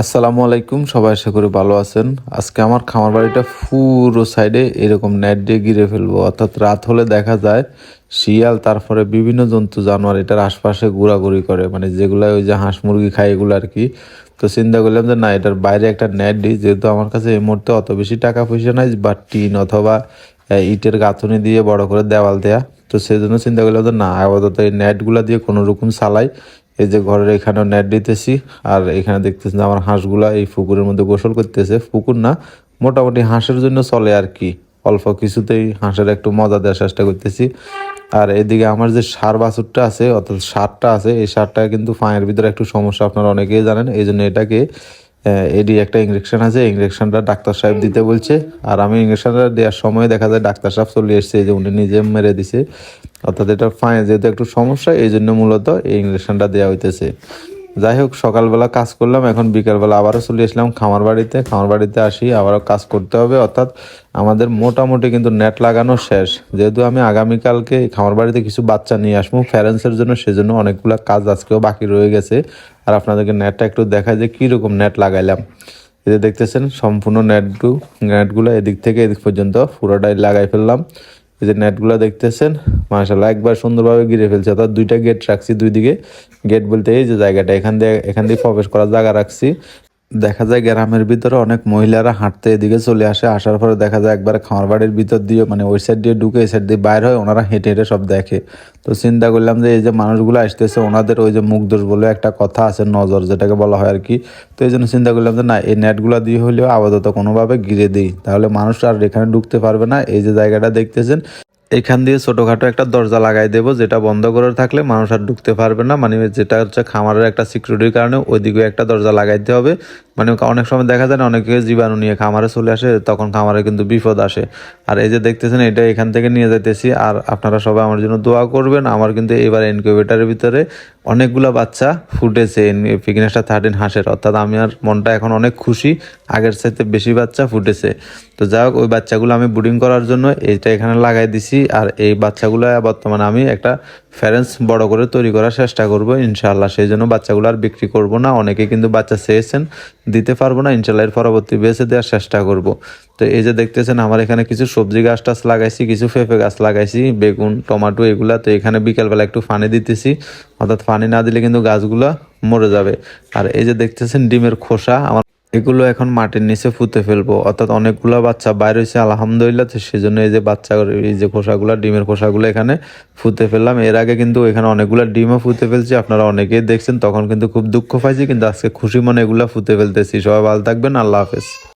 আসসালামু আলাইকুম, সবাই আশা করি ভালো আছেন। আজকে আমার খামার বাড়িটা পুরো সাইডে এরকম নেট দিয়ে ঘিরে ফেলব। অর্থাৎ রাত হলে দেখা যায় শিয়াল, তারপরে বিভিন্ন জন্তু, জানোয়ার এটার আশপাশে ঘোরাঘুরি করে। মানে যেগুলো ওই যে হাঁস মুরগি খায় এগুলো আর কি। তো চিন্তা করলাম যে না, এটার বাইরে একটা নেট দিই। যেহেতু আমার কাছে এই মুহূর্তে অত বেশি টাকা পয়সা নাই, বা টিন অথবা ইটের গাঁথনি দিয়ে বড় করে দেওয়াল দেয়া। তো সেই জন্য চিন্তা করলাম যে না, আপাতত এই নেটগুলো দিয়ে কোনো রকম এই যে ঘরের এখানেও নেট দিতেছি, আর এখানে দেখতেছি যে আমার হাঁসগুলা এই পুকুরের মধ্যে গোসল করতেছে। পুকুর না, মোটামুটি হাঁসের জন্য চলে আর কি। অল্প কিছুতেই হাঁসের একটু মজা দেওয়ার চেষ্টা করতেছি। আর এদিকে আমার যে সার বাছুরটা আছে, অর্থাৎ সারটা আছে, এই সারটা কিন্তু ফাঁয়ের ভিতরে একটু সমস্যা আপনারা অনেকেই জানেন, এই জন্য এটাকে এডি একটা ইঞ্জেকশন আছে ইঞ্জেকশনটা ডাক্তার সাহেব দিতে বলছে। আর আমি ইঞ্জেকশনটা দেওয়ার সময় দেখা যায় ডাক্তার সাহেব চলে এসছে যে উনি নিজে মেরে দিছে। অর্থাৎ এটা ফাইন যেহেতু একটু সমস্যা এই জন্য মূলত এই ইঞ্জেকশনটা দেওয়া হইতেছে। যাই হোক, সকালবেলা কাজ করলাম, এখন বিকালবেলা আবারও চলে আসলাম খামার বাড়িতে। খামার বাড়িতে আসি, আবারও কাজ করতে হবে, অর্থাৎ আমাদের মোটামুটি কিন্তু নেট লাগানো শেষ। যেহেতু আমি আগামীকালকে খামার বাড়িতে কিছু বাচ্চা নিয়ে আসব ফ্যারেন্সের জন্য সেজন্য অনেকগুলো কাজ আজকেও বাকি রয়ে গেছে। আর আপনাদেরকে নেটটা একটু দেখায় যে কীরকম নেট লাগাইলাম। এতে দেখতেছেন, সম্পূর্ণ নেটটু নেটগুলো এদিক থেকে এদিক পর্যন্ত পুরোটাই লাগাই ফেললাম। এই যে নেটগুলো দেখতেছেন মাশাল্লাহ একবার সুন্দরভাবে ঘিরে ফেলছে। অর্থাৎ দুইটা গেট রাখছি দুই দিকে। গেট বলতে এই যে জায়গাটা, এখান দিয়ে এখান দিয়ে প্রবেশ করার জায়গা রাখছি। দেখা যায় গ্রামের ভিতরে অনেক মহিলারা হাঁটতে এদিকে চলে আসে। আসার পরে দেখা যায় একবার খামার বাড়ির ভিতর দিয়ে মানে ওই সাইড দিয়ে ঢুকে, এই সাইড দিয়ে বাইর হয়, ওনারা হেঁটে হেঁটে সব দেখে। তো চিন্তা করলাম যে এই যে মানুষগুলো আসতেছে, ওনাদের ওই যে মুখ দোষ বলে একটা কথা আছে, নজর যেটাকে বলা হয় আর কি তো এই জন্য চিন্তা করলাম যে না, এই নেটগুলো দিয়ে হলেও আপাতত কোনোভাবে ঘিরে দিই। তাহলে মানুষ আর এখানে ঢুকতে পারবে না। এই যে জায়গাটা দেখতেছেন এখান দিয়ে ছোটোখাটো একটা দরজা লাগাই দেবো, যেটা বন্ধ করে থাকলে মানুষ আর ঢুকতে পারবে না। মানে যেটা হচ্ছে খামারের একটা সিকিউরিটির কারণে ওইদিকে একটা দরজা লাগাইতে হবে। মানে অনেক সময় দেখা যায় না, অনেকে জীবাণু নিয়ে খামারে চলে আসে, তখন খামারে কিন্তু বিপদ আসে। আর এই যে দেখতেছেন, এটা এখান থেকে নিয়ে যাইতেছি। আর আপনারা সবাই আমার জন্য দোয়া করবেন। আমার কিন্তু এবার ইনকিউবেটারের ভিতরে অনেকগুলো বাচ্চা ফুটেছে ফিগনেসটা থার্টিন হাঁসের। অর্থাৎ আমি আর মনটা এখন অনেক খুশি। আগের চাইতে বেশি বাচ্চা ফুটেছে। তো যাই হোক, ওই বাচ্চাগুলো আমি বুডিং করার জন্য এইটা এখানে লাগাই দিছি। আর এই বাচ্চাগুলো বর্তমানে আমি একটা ফ্যারেন্স বড় করে তৈরি করার চেষ্টা করব ইনশাআল্লাহ। সেই জন্য বাচ্চাগুলো আর বিক্রি করব না। অনেকে কিন্তু বাচ্চা চেয়েছেন, দিতে পারব না। ইনশাল্লাহ এর পরবর্তী বেছে দেওয়ার চেষ্টা করব। তো এই যে দেখতেছেন, আমার এখানে কিছু সবজি গাছ টাছ লাগাইছি, কিছু পেঁপে গাছ লাগাইছি, বেগুন, টমাটো এগুলা। তো এখানে বিকালবেলা একটু পানি দিতেছি। অর্থাৎ পানি না দিলে কিন্তু গাছগুলা মরে যাবে। আর এই যে দেখতেছেন, ডিমের খোসা। আমার এগুলো এখন মাটির নিচে ফুতে ফেলব। অর্থাৎ অনেকগুলো বাচ্চা বাইরে হয়েছে, আলহামদুলিল্লাহ, তো সেজন্য এই যে বাচ্চা, এই যে খোসাগুলো, ডিমের খোসাগুলো এখানে ফুতে ফেললাম। এর আগে কিন্তু এখানে অনেকগুলো ডিমও ফুতে ফেলছি, আপনারা অনেকেই দেখছেন, তখন কিন্তু খুব দুঃখ পাইছি, কিন্তু আজকে খুশি মনে এগুলো ফুতে ফেলতেছি। সবাই ভালো থাকবেন, আল্লাহ হাফেজ।